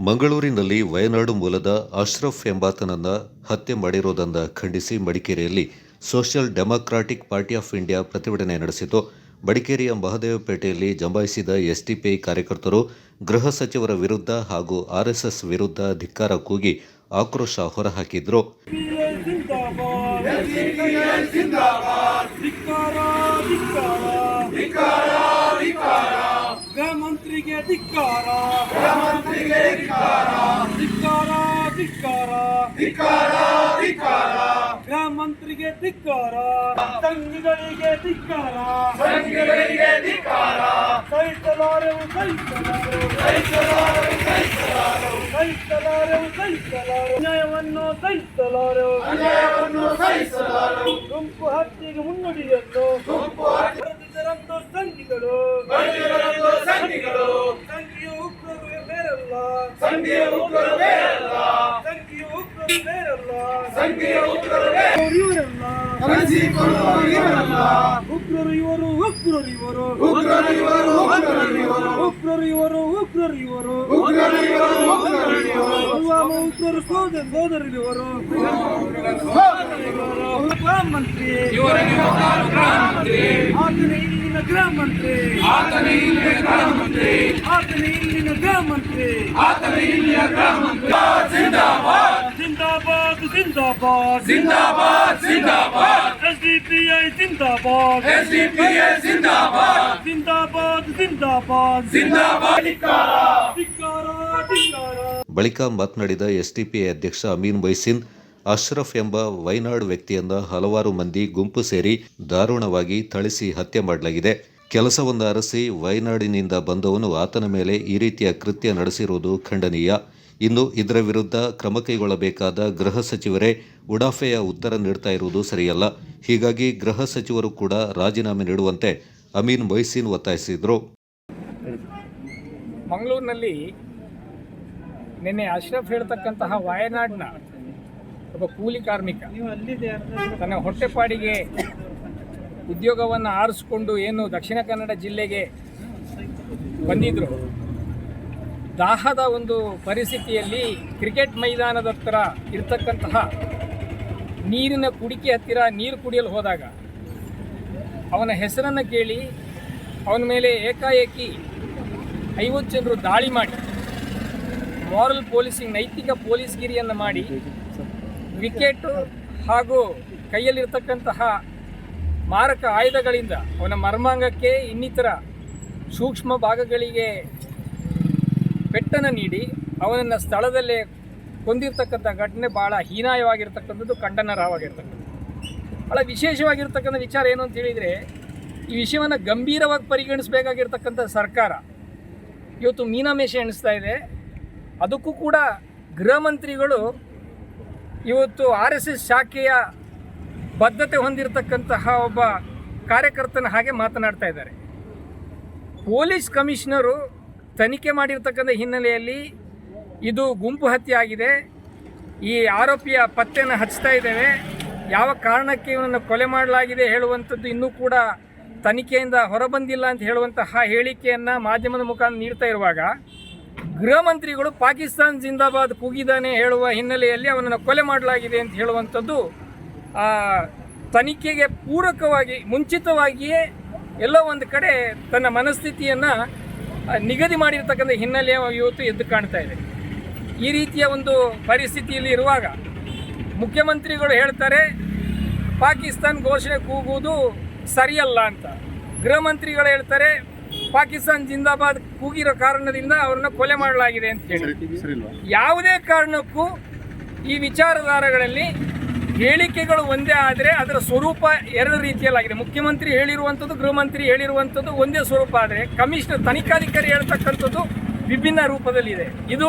ಮಂಗಳೂರಿನಲ್ಲಿ ವಯನಾಡು ಮೂಲದ ಅಶ್ರಫ್ ಎಂಬಾತನನ್ನ ಹತ್ಯೆ ಮಾಡಿರೋದನ್ನ ಖಂಡಿಸಿ ಮಡಿಕೇರಿಯಲ್ಲಿ social democratic party of India ಪ್ರತಿಭಟನೆ ನಡೆಸಿತು ಮಡಿಕೇರಿಯ ಮಹದೇವಪೇಟೆಯಲ್ಲಿ ಜಮಾಯಿಸಿದ ಎಸ್ಡಿಪಿಐ ಕಾರ್ಯಕರ್ತರು ಗೃಹ ಸಚಿವರ ವಿರುದ್ಧ ಹಾಗೂ ಆರ್ಎಸ್ಎಸ್ ವಿರುದ್ಧ ಧಿಕ್ಕಾರ ಕೂಗಿ ಆಕ್ರೋಶ ಹೊರಹಾಕಿದ್ರು. ಧಿಕ್ಕಾರ. ಮಂತ್ರಿಗೆ ಧಿಕ್ಕಾರ ಧಿಕ್ಕಾರ. ಧಿಕ್ಕಾರ. ಗೃಹ ಮಂತ್ರಿಗೆ ಧಿಕ್ಕಾರ. ತಂಗಿಗಳಿಗೆ ಧಿಕ್ಕಾರ ಸಹಿಸಲಾರೆವು ಸಹಿಸಲಾರೆವು ಅನ್ಯಾಯವನ್ನು ಸಹಿಸಲಾರೆವು ಅನ್ಯಾಯವನ್ನು ಸಹಿಸಲಾರೆವು ಗುಂಪು ಹತ್ತಿಗೆ ಮುನ್ನುಡಿಯನ್ನು. ಸಂಘಿಯ ಉಗ್ರರು ಇವರು ಉಗ್ರರು ಇವರು ಇವರು ಉಗ್ರರು ಇವರು ಉಗ್ರರು ಇವರು ಉಗ್ರರು ಇವರು ಪುಲ್ವಾಮ ಉಗ್ರರು ಸೋದರ ಇಲ್ಲಿನ ಗೃಹ ಮಂತ್ರಿ. ಆತನೇ ಇಲ್ಲಿನ ಗೃಹ ಮಂತ್ರಿ. ಆತನೇ ಇಲ್ಲಿನ ಗೃಹ ಮಂತ್ರಿ. ಆತನೇ ಇಲ್ಲಿನ ಗೃಹ ಮಂತ್ರಿ. ಜಿಂದಾಬಾದ್. ಜಿಂದಾಬಾದ್. ಜಿಂದಾಬಾದ್. ಜಿಂದಾಬಾದ್ ಜಿಂದಾಬಾದ್. ಎಸ್ಡಿಪಿಐ ಜಿಂದಾಬಾದ್. ಎಸ್ಡಿಪಿಐ ಜಿಂದಾಬಾದ್. ಜಿಂದಾಬಾದ್ ಜಿಂದಾಬಾದ್. ಜಿಂದಾಬಾದ್. ಬಳಿಕ ಮಾತನಾಡಿದ ಎಸ್ಟಿಪಿಐ ಅಧ್ಯಕ್ಷ ಅಮೀನ್ ಬೈಸಿನ್ ಅಶ್ರಫ್ ಎಂಬ ವೈನಾಡ್ ವ್ಯಕ್ತಿಯಿಂದ ಹಲವಾರು ಮಂದಿ ಗುಂಪು ಸೇರಿ ದಾರುಣವಾಗಿ ಥಳಿಸಿ ಹತ್ಯೆ ಮಾಡಲಾಗಿದೆ. ಕೆಲಸವನ್ನು ಅರಸಿ ವೈನಾಡಿನಿಂದ ಬಂದವನು ಆತನ ಮೇಲೆ ಈ ರೀತಿಯ ಕೃತ್ಯ ನಡೆಸಿರುವುದು ಖಂಡನೀಯ. ಇನ್ನು ಇದರ ವಿರುದ್ಧ ಕ್ರಮ ಕೈಗೊಳ್ಳಬೇಕಾದ ಗೃಹ ಸಚಿವರೇ ಉಡಾಫೆಯ ಉತ್ತರ ನೀಡ್ತಾ ಇರುವುದು ಸರಿಯಲ್ಲ. ಹೀಗಾಗಿ ಗೃಹ ಸಚಿವರು ಕೂಡ ರಾಜೀನಾಮೆ ನೀಡುವಂತೆ ಅಮೀನ್ ಮೊಯ್ಸಿನ್ ಒತ್ತಾಯಿಸಿದರು. ಮಂಗಳೂರಿನಲ್ಲಿ ನಿನ್ನೆ ಅಶ್ರಫ್ ಹೇಳ್ತಕ್ಕಂತಹ ವಾಯನಾಡ್ನ ಒಬ್ಬ ಕೂಲಿ ಕಾರ್ಮಿಕ. ತನ್ನ ಹೊಟ್ಟೆಪಾಡಿಗೆ ಉದ್ಯೋಗವನ್ನು ಆರಿಸಿಕೊಂಡು ಏನು ದಕ್ಷಿಣ ಕನ್ನಡ ಜಿಲ್ಲೆಗೆ ಬಂದಿದ್ದರು ದಾಹದ ಒಂದು ಪರಿಸ್ಥಿತಿಯಲ್ಲಿ ಕ್ರಿಕೆಟ್ ಮೈದಾನದ ಹತ್ರ ಇರ್ತಕ್ಕಂತಹ ನೀರಿನ ಕುಡಿಕೆ ಹತ್ತಿರ ನೀರು ಕುಡಿಯಲು ಹೋದಾಗ ಅವನ ಹೆಸರನ್ನು ಕೇಳಿ ಅವನ ಮೇಲೆ ಏಕಾಏಕಿ ಐವತ್ತು ಜನರು ದಾಳಿ ಮಾಡಿ ಮಾರಲ್ ಪೊಲೀಸಿಂಗ್ ನೈತಿಕ ಪೊಲೀಸ್ಗಿರಿಯನ್ನು ಮಾಡಿ ವಿಕೆಟು ಹಾಗೂ ಕೈಯಲ್ಲಿರ್ತಕ್ಕಂತಹ ಮಾರಕ ಆಯುಧಗಳಿಂದ ಅವನ ಮರ್ಮಾಂಗಕ್ಕೆ ಇನ್ನಿತರ ಸೂಕ್ಷ್ಮ ಭಾಗಗಳಿಗೆ ಪೆಟ್ಟನ್ನು ನೀಡಿ ಅವನನ್ನು ಸ್ಥಳದಲ್ಲೇ ಕೊಂದಿರ್ತಕ್ಕಂಥ ಘಟನೆ ಭಾಳ ಹೀನಾಯವಾಗಿರ್ತಕ್ಕಂಥದ್ದು, ಖಂಡನಾರ್ಹವಾಗಿರ್ತಕ್ಕಂಥದ್ದು. ಭಾಳ ವಿಶೇಷವಾಗಿರ್ತಕ್ಕಂಥ ವಿಚಾರ ಏನು ಅಂತ ಹೇಳಿದರೆ, ಈ ವಿಷಯವನ್ನು ಗಂಭೀರವಾಗಿ ಪರಿಗಣಿಸಬೇಕಾಗಿರ್ತಕ್ಕಂಥ ಸರ್ಕಾರ ಇವತ್ತು ಮೀನಾಮೇಷ ಎಣಿಸ್ತಾ ಇದೆ. ಅದಕ್ಕೂ ಕೂಡ ಗೃಹ ಮಂತ್ರಿಗಳು ಇವತ್ತು ಆರ್ ಎಸ್ ಎಸ್ ಶಾಖೆಯ ಬದ್ಧತೆ ಹೊಂದಿರತಕ್ಕಂತಹ ಒಬ್ಬ ಕಾರ್ಯಕರ್ತನ ಹಾಗೆ ಮಾತನಾಡ್ತಾ ಇದ್ದಾರೆ. ಪೊಲೀಸ್ ಕಮಿಷನರು ತನಿಖೆ ಮಾಡಿರ್ತಕ್ಕಂಥ ಹಿನ್ನೆಲೆಯಲ್ಲಿ ಇದು ಗುಂಪು ಹತ್ಯೆ ಆಗಿದೆ. ಈ ಆರೋಪಿಯ ಪತ್ತೆಯನ್ನು ಹಚ್ತಾ ಇದ್ದೇವೆ. ಯಾವ ಕಾರಣಕ್ಕೆ ಇವನನ್ನು ಕೊಲೆ ಮಾಡಲಾಗಿದೆ ಹೇಳುವಂಥದ್ದು ಇನ್ನೂ ಕೂಡ ತನಿಖೆಯಿಂದ ಹೊರಬಂದಿಲ್ಲ ಅಂತ ಹೇಳುವಂತಹ ಹೇಳಿಕೆಯನ್ನು ಮಾಧ್ಯಮದ ಮುಖಾಂತರ ನೀಡ್ತಾ ಇರುವಾಗ ಗೃಹ ಮಂತ್ರಿಗಳು ಪಾಕಿಸ್ತಾನ್ ಜಿಂದಾಬಾದ್ ಕೂಗಿದಾನೆ ಹೇಳುವ ಹಿನ್ನೆಲೆಯಲ್ಲಿ ಅವನನ್ನು ಕೊಲೆ ಮಾಡಲಾಗಿದೆ ಅಂತ ಹೇಳುವಂಥದ್ದು ತನಿಖೆಗೆ ಪೂರಕವಾಗಿ, ಮುಂಚಿತವಾಗಿಯೇ ಎಲ್ಲ ಒಂದು ಕಡೆ ತನ್ನ ಮನಸ್ಥಿತಿಯನ್ನು ನಿಗದಿ ಮಾಡಿರ್ತಕ್ಕಂಥ ಹಿನ್ನೆಲೆ ಇವತ್ತು ಎದ್ದು ಕಾಣ್ತಾ ಇದೆ. ಈ ರೀತಿಯ ಒಂದು ಪರಿಸ್ಥಿತಿಯಲ್ಲಿ ಇರುವಾಗ ಮುಖ್ಯಮಂತ್ರಿಗಳು ಹೇಳ್ತಾರೆ, ಪಾಕಿಸ್ತಾನ್ ಘೋಷಣೆ ಕೂಗುವುದು ಸರಿಯಲ್ಲ ಅಂತ. ಗೃಹ ಮಂತ್ರಿಗಳು ಹೇಳ್ತಾರೆ ಪಾಕಿಸ್ತಾನ್ ಜಿಂದಾಬಾದ್ ಕೂಗಿರೋ ಕಾರಣದಿಂದ ಅವರನ್ನ ಕೊಲೆ ಮಾಡಲಾಗಿದೆ ಅಂತ ಹೇಳಿ. ಯಾವುದೇ ಕಾರಣಕ್ಕೂ ಈ ವಿಚಾರಧಾರಗಳಲ್ಲಿ ಹೇಳಿಕೆಗಳು ಒಂದೇ ಆದರೆ ಅದರ ಸ್ವರೂಪ ಎರಡು ರೀತಿಯಲ್ಲಾಗಿದೆ. ಮುಖ್ಯಮಂತ್ರಿ ಹೇಳಿರುವಂಥದ್ದು ಗೃಹಮಂತ್ರಿ ಹೇಳಿರುವಂಥದ್ದು ಒಂದೇ ಸ್ವರೂಪ ಆದರೆ ಕಮಿಷನರ್ ತನಿಖಾಧಿಕಾರಿ ಹೇಳ್ತಕ್ಕಂಥದ್ದು ವಿಭಿನ್ನ ರೂಪದಲ್ಲಿದೆ. ಇದು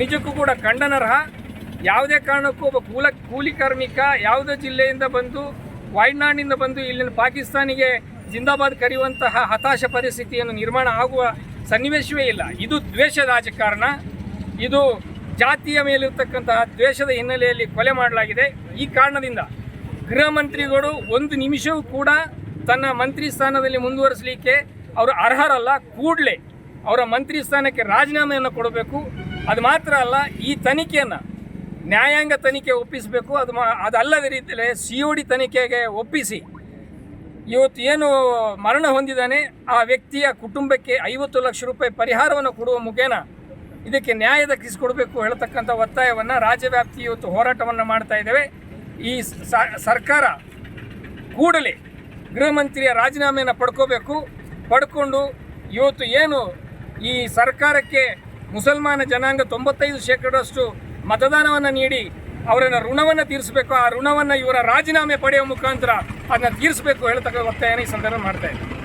ನಿಜಕ್ಕೂ ಕೂಡ ಖಂಡನಾರ್ಹ. ಯಾವುದೇ ಕಾರಣಕ್ಕೂ ಒಬ್ಬ ಕೂಲ ಕೂಲಿ ಕಾರ್ಮಿಕ ಯಾವುದೇ ಜಿಲ್ಲೆಯಿಂದ ಬಂದು ವಾಯ್ನಾಡಿನಿಂದ ಬಂದು ಇಲ್ಲಿನ ಪಾಕಿಸ್ತಾನಿಗೆ ಜಿಂದಾಬಾದ್ ಕರೆಯುವಂತಹ ಹತಾಶ ಪರಿಸ್ಥಿತಿಯನ್ನು ನಿರ್ಮಾಣ ಆಗುವ ಸನ್ನಿವೇಶವೇ ಇಲ್ಲ. ಇದು ದ್ವೇಷ ರಾಜಕಾರಣ. ಇದು ಜಾತಿಯ ಮೇಲಿರ್ತಕ್ಕಂತಹ ದ್ವೇಷದ ಹಿನ್ನೆಲೆಯಲ್ಲಿ ಕೊಲೆ ಮಾಡಲಾಗಿದೆ. ಈ ಕಾರಣದಿಂದ ಗೃಹ ಮಂತ್ರಿಗಳು ಒಂದು ನಿಮಿಷವೂ ಕೂಡ ತನ್ನ ಮಂತ್ರಿ ಸ್ಥಾನದಲ್ಲಿ ಮುಂದುವರಿಸಲಿಕ್ಕೆ ಅವರು ಅರ್ಹರಲ್ಲ. ಕೂಡಲೇ ಅವರ ಮಂತ್ರಿ ಸ್ಥಾನಕ್ಕೆ ರಾಜೀನಾಮೆಯನ್ನು ಕೊಡಬೇಕು. ಅದು ಮಾತ್ರ ಅಲ್ಲ, ಈ ತನಿಖೆಯನ್ನು ನ್ಯಾಯಾಂಗ ತನಿಖೆ ಒಪ್ಪಿಸಬೇಕು. ಅದು ಅದಲ್ಲದ ರೀತಿಯಲ್ಲಿ ಸಿ ಒ ಡಿ ತನಿಖೆಗೆ ಒಪ್ಪಿಸಿ ಇವತ್ತು ಏನು ಮರಣ ಹೊಂದಿದ್ದಾನೆ, ಆ ವ್ಯಕ್ತಿಯ ಕುಟುಂಬಕ್ಕೆ ಐವತ್ತು ಲಕ್ಷ ರೂಪಾಯಿ ಪರಿಹಾರವನ್ನು ಕೊಡುವ ಮುಖೇನ ಇದಕ್ಕೆ ನ್ಯಾಯದ ನ್ಯಾಯ ಕೊಡಬೇಕು ಹೇಳ್ತಕ್ಕಂಥ ಒತ್ತಾಯವನ್ನು ರಾಜ್ಯವ್ಯಾಪ್ತಿ ಇವತ್ತು ಹೋರಾಟವನ್ನು ಮಾಡ್ತಾ ಇದ್ದೇವೆ. ಈ ಸರ್ಕಾರ ಕೂಡಲೇ ಗೃಹ ಮಂತ್ರಿಯ ರಾಜೀನಾಮೆಯನ್ನು ಪಡ್ಕೋಬೇಕು. ಪಡ್ಕೊಂಡು ಇವತ್ತು ಏನು ಈ ಸರ್ಕಾರಕ್ಕೆ ಮುಸಲ್ಮಾನ ಜನಾಂಗ ತೊಂಬತ್ತೈದು ಶೇಕಡಷ್ಟು ಮತದಾನವನ್ನು ನೀಡಿ ಅವರನ್ನು ಋಣವನ್ನು ತೀರಿಸಬೇಕು. ಆ ಋಣವನ್ನು ಇವರ ರಾಜೀನಾಮೆ ಪಡೆಯುವ ಮುಖಾಂತರ ಅದನ್ನ ತೀರಿಸಬೇಕು ಹೇಳ್ತಕ್ಕ ಒತ್ತಾಯನ ಈ ಸಂದರ್ಭ ಮಾಡ್ತಾ ಇದ್ದೀನಿ.